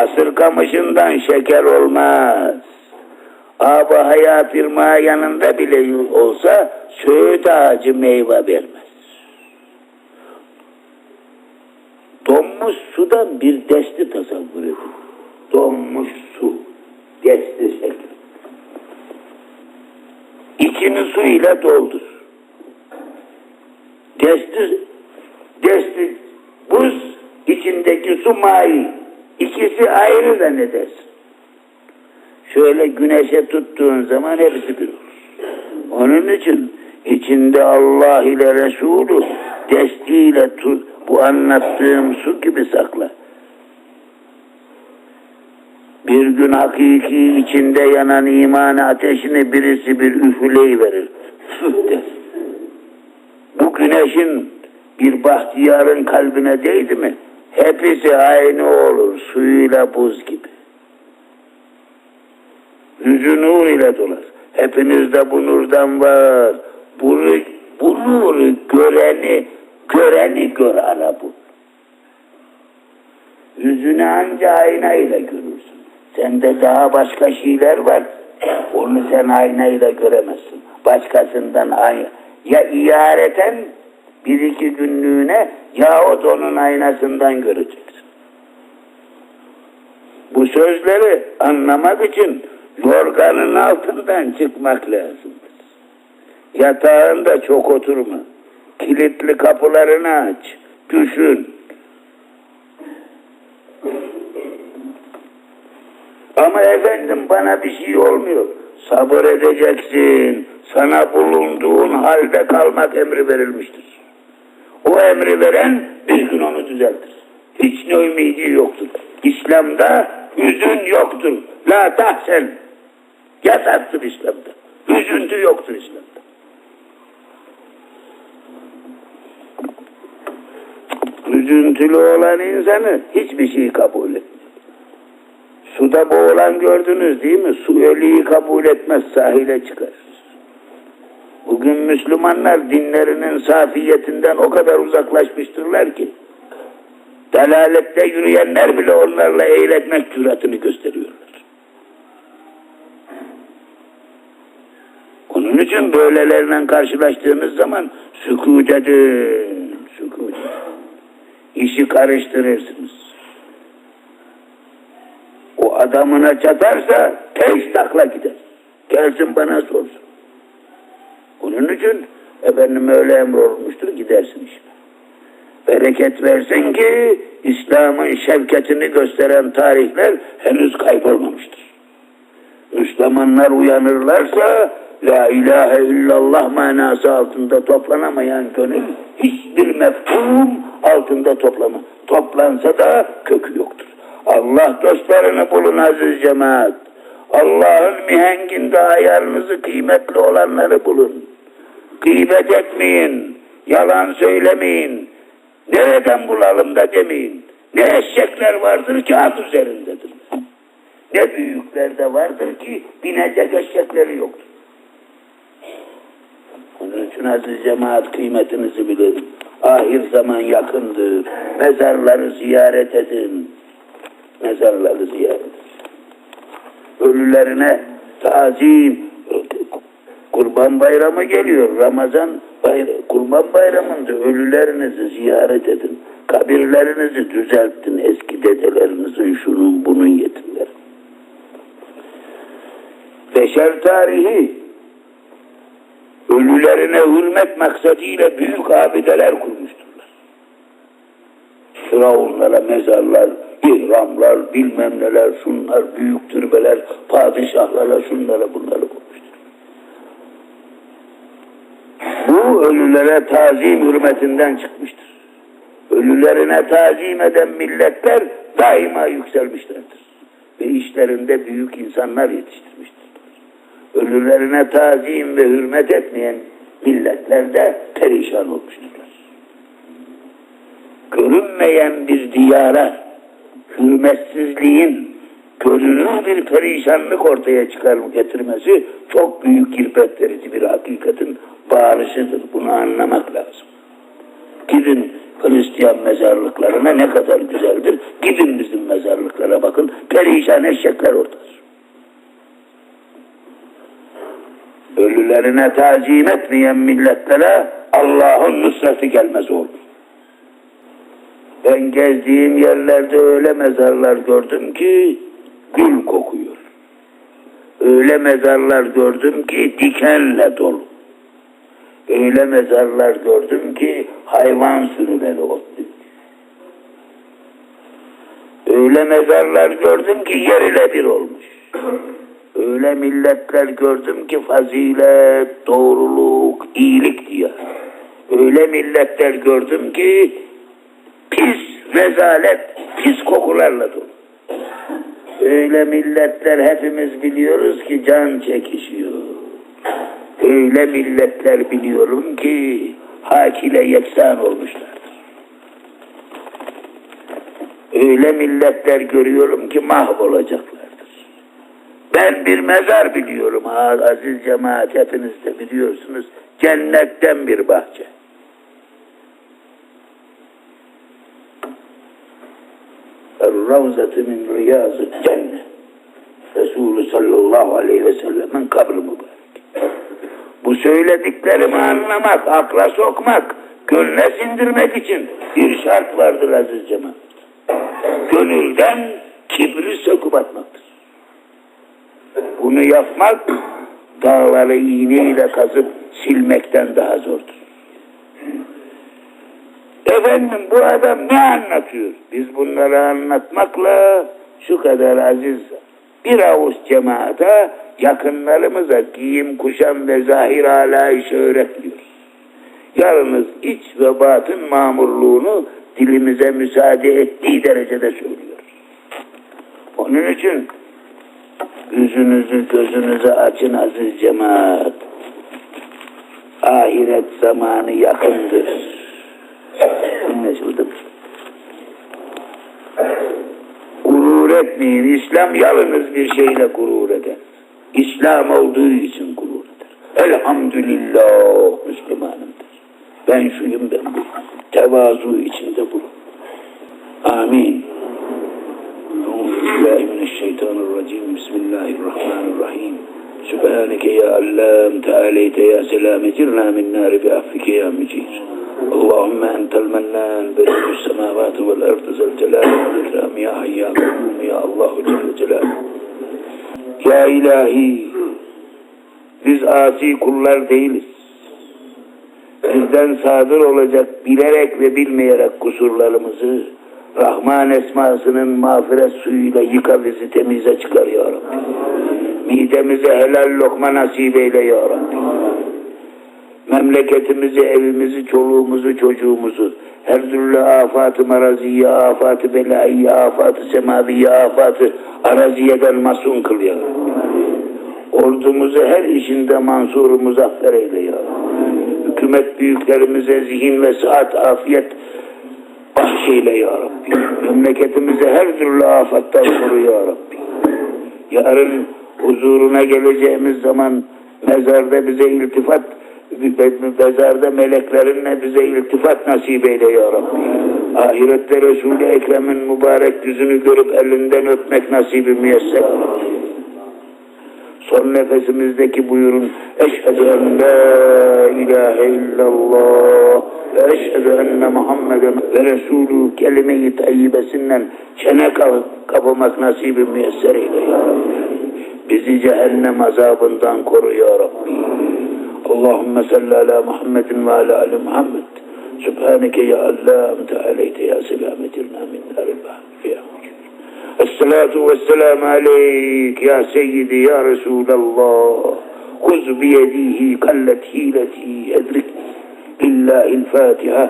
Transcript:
Asır kamışından şeker olmaz. Abi hayat irmağı yanında bile olsa söğüt ağacı meyve vermez. Donmuş sudan bir desti tasavvur edin. Donmuş su, desti şekli. İçini su ile doldur. Desti, desti buz, içindeki su mai. İkisi ayrı zannedersin. Şöyle güneşe tuttuğun zaman hepsi bir olur. Onun için içinde Allah ile Resulü destiyle tut, bu anlattığım su gibi sakla. Bir gün hakiki içinde yanan iman ateşini birisi bir üfleyiverir. Füh der. Bu güneşin bir bahtiyarın kalbine değdi mi? Hepsi aynı olur suyuyla buz gibi. Yüzü nur ile dolar. Hepinizde bu nurdan var. Bunu, bu nuru göreni, göreni gör ara bu. Yüzünü anca aynayla görürsün. Sende daha başka şeyler var. Onu sen aynayla göremezsin. Başkasından aynı. Ya iareten bir iki günlüğüne yahut onun aynasından göreceksin. Bu sözleri anlamak için yorganın altından çıkmak lazımdır. Yatağında çok oturma. Kilitli kapılarını aç. Düşün. Ama efendim bana bir şey olmuyor. Sabır edeceksin. Sana bulunduğun halde kalmak emri verilmiştir. Emri veren bir gün onu düzeltir. Hiç ne ümidi yoktur. İslam'da hüzün yoktur. La tahsen. Yasaktır İslam'da. Üzüntü yoktur İslam'da. Üzüntülü olan insanı hiçbir şey kabul etmiyor. Suda boğulan gördünüz değil mi? Su ölüyü kabul etmez sahile çıkar. Bugün Müslümanlar dinlerinin safiyetinden o kadar uzaklaşmıştırlar ki delalette yürüyenler bile onlarla eğletmek cüretini gösteriyorlar. Onun için böylelerle karşılaştığınız zaman sükut edin, sükut edin. İşi karıştırırsınız. O adamına çatarsa teş takla gider. Gelsin bana sorsun. İçin efendim öyle emrolmuştur gidersin işte. Bereket versin ki İslam'ın şevketini gösteren tarihler henüz kaybolmamıştır. Müslümanlar uyanırlarsa La ilahe illallah manası altında toplanamayan gönül hiçbir mefhum altında toplama. Toplansa da kökü yoktur. Allah dostlarını bulun aziz cemaat. Allah'ın mihenginde ayarınızı kıymetli olanları bulun. Gıybet etmeyin, yalan söylemeyin. Nereden bulalım da demeyin. Ne eşekler vardır kağıt üzerindedir. Ne büyükler de vardır ki binecek eşekleri yoktur. Onun için aziz cemaat kıymetinizi bilin. Ahir zaman yakındır. Mezarları ziyaret edin. Mezarları ziyaret edin. Ölülerine tazim. Kurban bayramı geliyor. Ramazan bayramı. Kurban bayramında ölülerinizi ziyaret edin. Kabirlerinizi düzeltin. Eski dedelerinizin şunun bunun yetimleri. Beşer tarihi ölülerine hürmet maksadıyla büyük abideler kurmuşturlar. Firavunlara mezarlar, ihramlar, bilmem neler, şunlar, büyük türbeler, padişahlara şunlara bunları kurmuştur. Bu ölülere tazim hürmetinden çıkmıştır. Ölülerine tazim eden milletler daima yükselmişlerdir. Ve işlerinde büyük insanlar yetiştirmiştir ölülerine tazim ve hürmet etmeyen milletler de perişan olmuşturlar. Görünmeyen bir diyara hürmetsizliğin görünür bir perişanlık ortaya çıkar getirmesi çok büyük kirpet verici bir hakikatin bağırışıdır. Bunu anlamak lazım. Gidin Hristiyan mezarlıklarına ne kadar güzeldir. Gidin bizim mezarlıklara bakın. Perişan eşekler oradadır. Ölülerine tazim etmeyen milletlere Allah'ın nusreti gelmez olur. Ben gezdiğim yerlerde öyle mezarlar gördüm ki gül kokuyor. Öyle mezarlar gördüm ki dikenle dolu. Öyle mezarlar gördüm ki hayvan sürüleri otluyor. Öyle mezarlar gördüm ki yer ile bir olmuş. Öyle milletler gördüm ki fazilet, doğruluk, iyilik diye. Öyle milletler gördüm ki pis, rezalet, pis kokularla dolu. Öyle milletler hepimiz biliyoruz ki can çekişiyor. Öyle milletler biliyorum ki hak ile yeksan olmuşlardır. Öyle milletler görüyorum ki mahvolacaklardır. Ben bir mezar biliyorum aziz cemaat hepiniz de biliyorsunuz. Cennetten bir bahçe. Ravzatı min riyazı cennet. Resulü sallallahu aleyhi ve sellemin kabri mübarek. Bu söylediklerimi anlamak, akla sokmak, gönle sindirmek için bir şart vardır aziz cemaat. Gönülden kibri söküp atmaktır. Bunu yapmak dağları iğneyle kazıp silmekten daha zordur. Efendim bu adam ne anlatıyor? Biz bunları anlatmakla şu kadar aziz bir avuç cemaate yakınlarımıza giyim, kuşam ve zahir alayışı öğretmiyoruz. Yalnız iç ve batın mamurluğunu dilimize müsaade ettiği derecede söylüyoruz. Onun için yüzünüzü gözünüzü açın aziz cemaat. Ahiret zamanı yakındır. Anlaşıldı mı? Gurur etmeyin. İslam yalnız bir şeyle gurur eder. İslam olduğu için gururudur. Elhamdülillah Müslümanımdır. Ben şuyum ben. bu Tevazu içinde bulun. Amin. Euzubillahimineşşeytanirracim. Bismillahirrahmanirrahim. Sübhaneke ya Allam Tealeyte ya selam ecirna min nari bi affike ya mücir. Allahümme entel mennan. Bedül semavati vel erdi zel celal ve ikram ya hayyâ. Ya ilahi biz asi kullar değiliz. Bizden sadır olacak bilerek ve bilmeyerek kusurlarımızı Rahman esmasının mağfiret suyuyla yıka bizi temize çıkar ya Rabbi. Midemize helal lokma nasip eyle ya Rabbi memleketimizi, evimizi, çoluğumuzu, çocuğumuzu, her türlü afat-ı maraziye, afat-ı belaiye, afat-ı semaviye, afat-ı araziyeden masum kıl ya. Ordumuzu her işinde mansur muzaffer eyle ya. Hükümet büyüklerimize zihin ve saat, afiyet bahşeyle ya Rabbi. Memleketimizi her türlü afattan koru ya Rabbi. Yarın huzuruna geleceğimiz zaman mezarda bize iltifat mezarda meleklerinle bize iltifat nasip eyle ya Rabbi. Ahirette Resul-i Ekrem'in mübarek yüzünü görüp elinden öpmek nasibi müyesser. Son nefesimizdeki buyurun. Eşhedü en la ilahe illallah ve eşhedü enne Muhammeden ve Resulü kelime-i tayyibesinden çene kapamak nasibi müyesser eyle ya Rabbi. Bizi cehennem azabından koru ya Rabbi. اللهم صل على محمد وعلى آل محمد. سبحانك يا الله أنت عليت يا سلام اجرنا من نار البحر. يا مجير الصلاة والسلام عليك يا سيدي يا رسول الله. خذ بيديه قلت حيلتي أدركني لله الفاتحة.